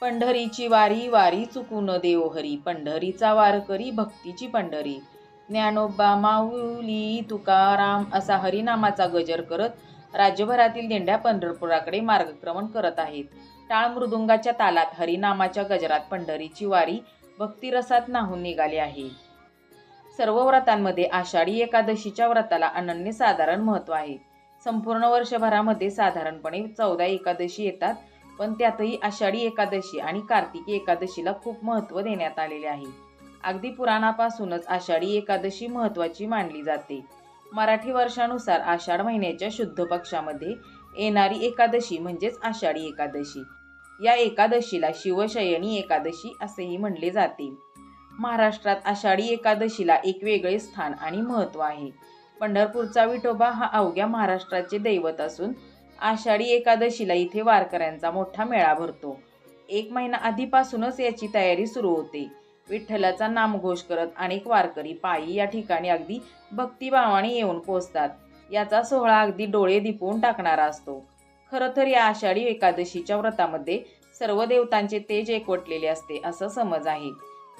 पंढरीची वारी वारी चुकून देव हरी. पंढरीचा वारकरी भक्तीची पंढरी. ज्ञानोबा माऊली तुकाराम असा हरिनामाचा गजर करत राज्यभरातील दिंड्या पंढरपुराकडे मार्गक्रमण करत आहेत. टाळ मृदुंगाच्या तालात हरिनामाच्या गजरात पंढरीची वारी भक्तिरसात नाहून निघाली आहे. सर्व व्रतांमध्ये आषाढी एकादशीच्या व्रताला अनन्यसाधारण महत्त्व आहे. संपूर्ण वर्षभरामध्ये साधारणपणे चौदा एकादशी येतात. पण त्यातही आषाढी एकादशी आणि कार्तिकी एकादशीला खूप महत्त्व देण्यात आलेले आहे. अगदी पुराणापासूनच आषाढी एकादशी महत्त्वाची मानली जाते. मराठी वर्षानुसार आषाढ महिन्याच्या शुद्ध पक्षामध्ये येणारी एकादशी म्हणजेच आषाढी एकादशी. या एकादशीला शिवशयनी एकादशी असेही म्हणले जाते. महाराष्ट्रात आषाढी एकादशीला एक वेगळे स्थान आणि महत्त्व आहे. पंढरपूरचा विठोबा हा अवघ्या महाराष्ट्राचे दैवत असून आषाढी एकादशीला इथे वारकऱ्यांचा मोठा मेळा भरतो. एक महिना आधीपासूनच याची तयारी सुरू होते. विठ्ठलाचा नामघोष करत अनेक वारकरी पायी या ठिकाणी अगदी भक्तिभावाने येऊन पोचतात याचा सोहळा अगदी डोळे दिपवून टाकणारा असतो. खरं तर या आषाढी एकादशीच्या व्रतामध्ये सर्व देवतांचे तेज एकवटलेले असते असं समज आहे.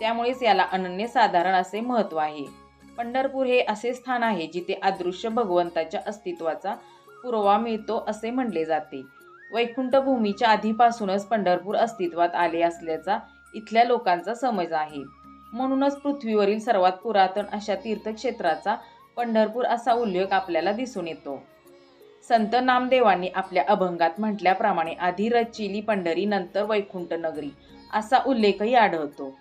त्यामुळेच याला अनन्यसाधारण असे महत्त्व आहे. पंढरपूर हे असे स्थान आहे जिथे अदृश्य भगवंताच्या अस्तित्वाचा पुरावा मिळतो असे म्हणले जाते. वैकुंठभूमीच्या आधीपासूनच पंढरपूर अस्तित्वात आले असल्याचा इथल्या लोकांचा समज आहे. म्हणूनच पृथ्वीवरील सर्वात पुरातन अशा तीर्थक्षेत्राचा पंढरपूर असा उल्लेख आपल्याला दिसून येतो. संत नामदेवांनी आपल्या अभंगात म्हटल्याप्रमाणे आधी रचिली पंढरी नंतर वैकुंठ नगरी असा उल्लेखही आढळतो.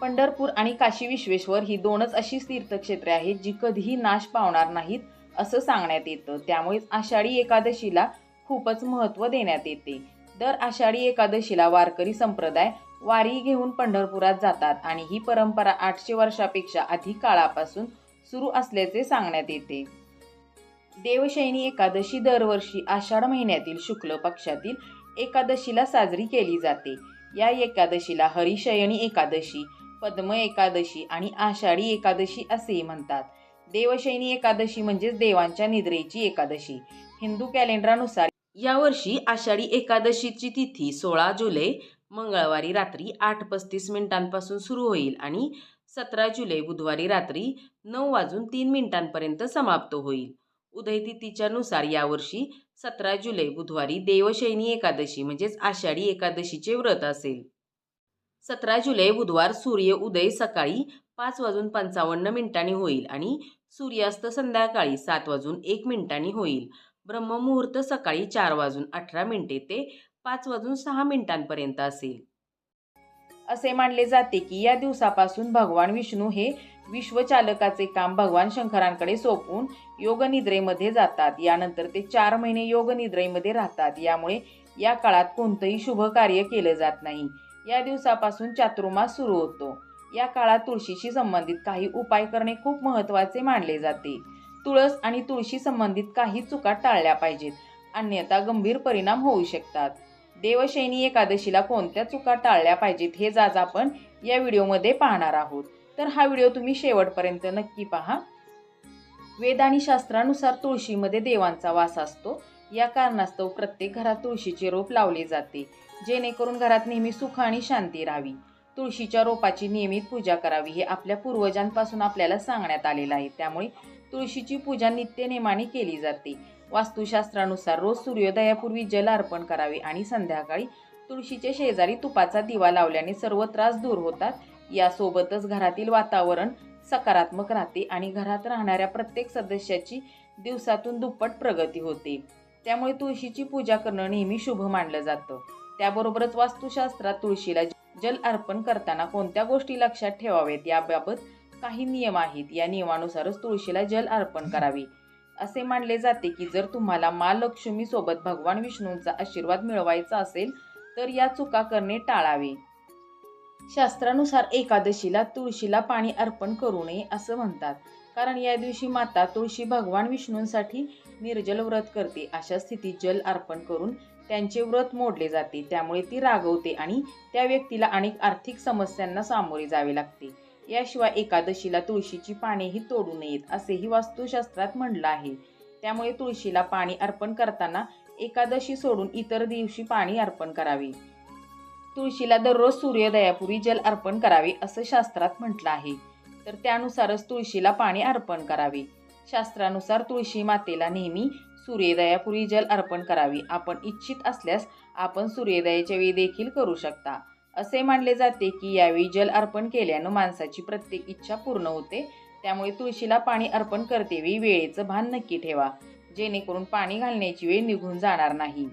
पंढरपूर आणि काशी विश्वेश्वर ही दोनच अशी तीर्थक्षेत्रे आहेत जी कधीही नाश पावणार नाहीत असं सांगण्यात येतं. त्यामुळेच आषाढी एकादशीला खूपच महत्त्व देण्यात येते. दर आषाढी एकादशीला वारकरी संप्रदाय वारी घेऊन पंढरपुरात जातात आणि ही परंपरा आठशे वर्षापेक्षा अधिक काळापासून सुरू असल्याचे सांगण्यात येते. देवशयनी एकादशी दरवर्षी आषाढ महिन्यातील शुक्ल पक्षातील एकादशीला साजरी केली जाते. या एकादशीला हरिशयनी एकादशी पद्म एकादशी आणि आषाढी एकादशी असेही म्हणतात. देवशैनी एकादशी म्हणजेच देवांच्या निद्रेची एकादशी. हिंदू कॅलेंडरानुसार यावर्षी आषाढी एकादशीची तिथी सोळा जुलै मंगळवारी रात्री आठ पस्तीस मिनिटांपासून सुरू होईल आणि सतरा जुलै बुधवारी रात्री नऊ वाजून तीन मिनिटांपर्यंत समाप्त होईल. उदयतिथीच्या नुसार यावर्षी सतरा जुलै बुधवारी देवशैनी एकादशी म्हणजेच आषाढी एकादशीचे व्रत असेल. सतरा जुलै बुधवार सूर्य उदय सकाळी पाच वाजून पंचावन्न मिनिटांनी होईल आणि सूर्यास्त संध्याकाळी सात वाजून एक मिनिटांनी होईल. ब्रह्ममुहूर्त सकाळी चार वाजून अठरा मिनिटे ते पाच वाजून सहा मिनिटांपर्यंत असेल. असे मानले जाते की या दिवसापासून भगवान विष्णू हे विश्वचालकाचे काम भगवान शंकरांकडे सोपवून योगनिद्रेमध्ये जातात. यानंतर ते चार महिने योगनिद्रेमध्ये राहतात. यामुळे या काळात कोणतंही शुभ कार्य केलं जात नाही. या दिवसापासून चातुर्मास सुरू होतो. या काळात तुळशीशी संबंधित काही उपाय करणे खूप महत्त्वाचे मानले जाते. तुळस आणि तुळशी संबंधित काही चुका टाळल्या पाहिजेत. अन्यथा गंभीर परिणाम होऊ शकतात. देवशैनी एकादशीला कोणत्या चुका टाळल्या पाहिजेत हे आज आपण या व्हिडिओमध्ये पाहणार आहोत. तर हा व्हिडिओ तुम्ही शेवटपर्यंत नक्की पहा. वेद आणि शास्त्रानुसार तुळशीमध्ये देवांचा वास असतो. या कारणास्तव प्रत्येक घरात तुळशीचे रोप लावले जाते. जेणेकरून घरात नेहमी सुख आणि शांती राहावी. तुळशीच्या रोपाची नियमित पूजा करावी हे आपल्या पूर्वजांपासून आपल्याला सांगण्यात आलेलं आहे. त्यामुळे तुळशीची पूजा नित्यनेमाने केली जाते. वास्तुशास्त्रानुसार रोज सूर्योदयापूर्वी जल अर्पण करावे आणि संध्याकाळी तुळशीच्या शेजारी तुपाचा दिवा लावल्याने सर्व त्रास दूर होतात. यासोबतच घरातील वातावरण सकारात्मक राहते आणि घरात राहणाऱ्या प्रत्येक सदस्याची दिवसातून दुप्पट प्रगती होते. त्यामुळे तुळशीची पूजा करणं नेहमी शुभ मानलं जातं. त्याबरोबरच वास्तुशास्त्रात तुळशीला जल अर्पण करताना कोणत्या गोष्टी लक्षात ठेवावेत? याबाबत काही नियम आहेत. या नियमानुसारच तुळशीला जल अर्पण करावे. असे मानले जाते की जर तुम्हाला महालक्ष्मी सोबत भगवान विष्णूंचा आशीर्वाद मिळवायचा असेल तर या चुका करणे टाळावे. शास्त्रानुसार एकादशीला तुळशीला पाणी अर्पण करू नये असं म्हणतात. कारण या दिवशी माता तुळशी भगवान विष्णूंसाठी निर्जल व्रत करते. अशा स्थितीत जल अर्पण करून त्यांचे व्रत मोडले जाते. त्यामुळे ती रागवते आणि त्या व्यक्तीला अनेक आर्थिक समस्यांना सामोरे जावे लागते. याशिवाय एकादशीला तुळशीची पानेही तोडू नयेत असेही वास्तुशास्त्रात म्हणलं आहे. त्यामुळे तुळशीला पाणी अर्पण करताना एकादशी सोडून इतर दिवशी पाणी अर्पण करावे. तुळशीला दररोज सूर्योदयापूर्वी जल अर्पण करावे असं शास्त्रात म्हटलं आहे. तर त्यानुसारच तुळशीला पाणी अर्पण करावे. शास्त्रानुसार तुळशी मातेला नेहमी सूर्योदयापूर्वी जल अर्पण करावी. आपण इच्छित असल्यास आपण सूर्योदयाच्या वेळी देखील करू शकता. असे मानले जाते की यावेळी जल अर्पण केल्यानं माणसाची प्रत्येक इच्छा पूर्ण होते. त्यामुळे तुळशीला पाणी अर्पण करतेवेळी वेळेचं भान नक्की ठेवा. जेणेकरून पाणी घालण्याची वेळ निघून जाणार नाही.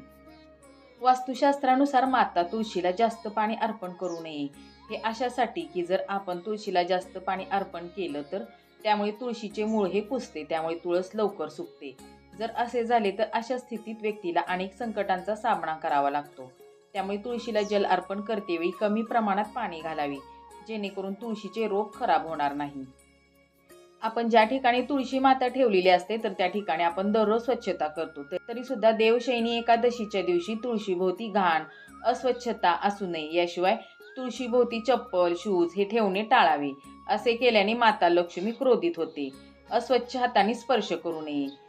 वास्तुशास्त्रानुसार माता तुळशीला जास्त पाणी अर्पण करू नये. हे अशासाठी की जर आपण तुळशीला जास्त पाणी अर्पण केलं तर त्यामुळे तुळशीचे मूळ हे कुसते त्यामुळे तुळस लवकर सुकते. जर असे झाले तर अशा स्थितीत व्यक्तीला अनेक संकटांचा सामना करावा लागतो. त्यामुळे तुळशीला जल अर्पण करतेवेळी कमी प्रमाणात पाणी घालावे जेणेकरून तुळशीचे रोग खराब होणार नाही. आपण ज्या ठिकाणी तुळशी माता ठेवलेली असते तर त्या ठिकाणी आपण दररोज स्वच्छता करतो. तरी सुद्धा देवशैनी एकादशीच्या दिवशी तुळशीभोवती घाण अस्वच्छता असू नये. याशिवाय तुळशीभोवती चप्पल शूज हे ठेवणे टाळावे असे केल्याने माता लक्ष्मी क्रोधित होते. अस्वच्छ हाताने स्पर्श करू नये.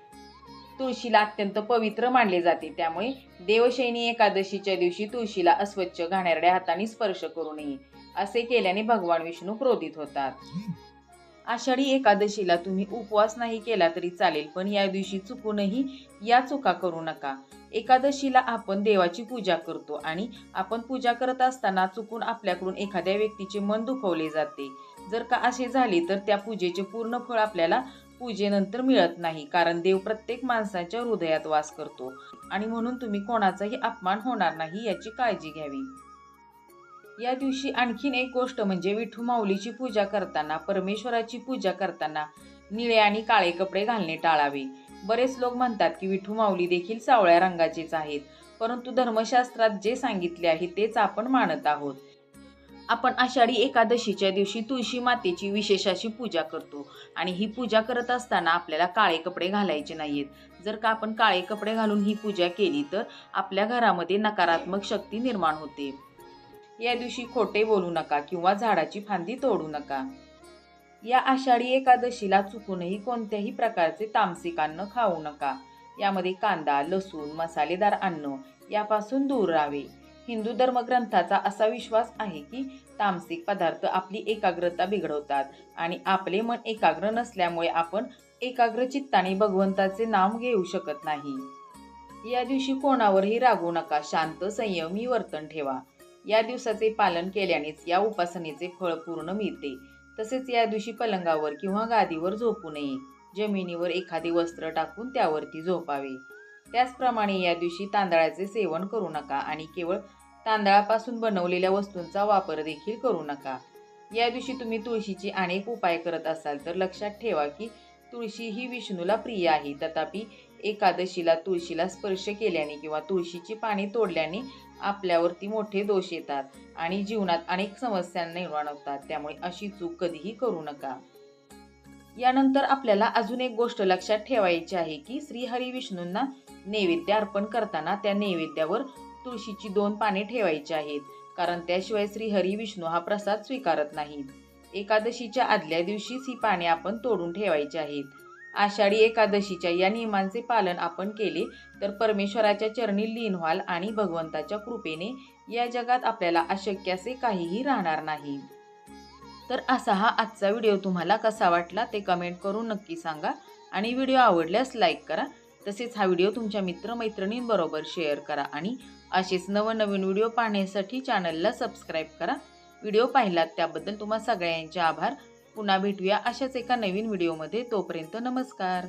तुळशीला अत्यंत पवित्र मानले जाते. त्यामुळे देवशैनी एकादशीच्या दिवशी तुळशीला अस्वच्छ घाणेरड्या हाताने स्पर्श करू नये असे केल्याने भगवान विष्णू क्रोधित होतात. आषाढी एकादशीला तुम्ही उपवास नाही केला तरी चालेल पण या दिवशी चुकूनही या चुका करू नका. एकादशीला आपण देवाची पूजा करतो आणि आपण पूजा करत असताना चुकून आपल्याकडून एखाद्या व्यक्तीचे मन दुखवले जाते. जर का असे झाले तर त्या पूजेचे पूर्ण फळ आपल्याला पूजेनंतर मिळत नाही कारण देव प्रत्येक माणसाच्या हृदयात वास करतो. आणि म्हणून तुम्ही कोणाचाही अपमान होणार नाही याची काळजी घ्यावी. या दिवशी आणखीन एक गोष्ट म्हणजे विठू माऊलीची पूजा करताना परमेश्वराची पूजा करताना निळे आणि काळे कपडे घालणे टाळावे. बरेच लोक म्हणतात की विठू माऊली देखील सावळ्या रंगाचेच आहेत परंतु धर्मशास्त्रात जे सांगितले आहे तेच आपण मानत आहोत. आपण आषाढी एकादशीच्या दिवशी तुळशी मातेची विशेष अशी पूजा करतो. आणि ही पूजा करत असताना आपल्याला काळे कपडे घालायचे नाहीत जर का आपण काळे कपडे घालून ही पूजा केली तर आपल्या घरामध्ये नकारात्मक शक्ती निर्माण होते. या दिवशी खोटे बोलू नका किंवा झाडाची फांदी तोडू नका. या आषाढी एकादशीला चुकूनही कोणत्याही प्रकारचे तामसिक अन्न खाऊ नका. यामध्ये कांदा लसूण मसालेदार अन्न यापासून दूर राहावे. हिंदू धर्मग्रंथाचा असा विश्वास आहे की तामसिक पदार्थ आपली एकाग्रता बिघडवतात आणि आपले मन एकाग्र नसल्यामुळे आपण एकाग्र चित्ताने भगवंताचे नाम घेऊ शकत नाही. या दिवशी कोणावरही रागू नका शांत संयमी वर्तन ठेवा. या दिवसाचे पालन केल्यानेच या उपासनेचे फळ पूर्ण मिळते. तसेच या दिवशी पलंगावर किंवा गादीवर झोपू नये. जमिनीवर एखादे वस्त्र टाकून त्यावरती झोपावे. त्याचप्रमाणे या दिवशी तांदळाचे सेवन करू नका आणि केवळ तांदळापासून बनवलेल्या वस्तूंचा वापर देखील करू नका. या दिवशी तुम्ही तुळशीचे अनेक उपाय करत असाल तर लक्षात ठेवा की तुळशी ही विष्णूला प्रिय आहे. तथापि एकादशीला तुळशीला स्पर्श केल्याने किंवा तुळशीची पाने तोडल्याने आपल्यावरती मोठे दोष येतात आणि जीवनात अनेक समस्या निर्माण होतात त्यामुळे अशी चूक कधीही करू नका. यानंतर आपल्याला अजून एक गोष्ट लक्षात ठेवायची आहे की श्रीहरी विष्णूंना नैवेद्य अर्पण करताना त्या नैवेद्यावर तुळशीची दोन पाने ठेवायची आहेत कारण त्याशिवाय श्रीहरी विष्णू हा प्रसाद स्वीकारत नाहीत. एकादशीच्या आदल्या दिवशीच ही पाने आपण तोडून ठेवायची आहेत. आषाढी एकादशीच्या या नियमांचे पालन आपण केले तर परमेश्वराच्या चरणी लीन व्हाल आणि भगवंताच्या कृपेने या जगात आपल्याला अशक्य असे काहीही राहणार नाही. तर असा हा आजचा व्हिडिओ तुम्हाला कसा वाटला ते कमेंट करून नक्की सांगा आणि व्हिडिओ आवडल्यास लाईक करा. तसेच हा व्हिडिओ तुमच्या मित्रमैत्रिणींबरोबर शेअर करा आणि असेच नवनवीन व्हिडिओ पाहण्यासाठी चॅनलला सबस्क्राईब करा. व्हिडिओ पाहिलात त्याबद्दल तुम्हा सगळ्यांचे आभार. पुन्हा भेटूया अशाच एका नवीन व्हिडिओमध्ये. तोपर्यंत नमस्कार.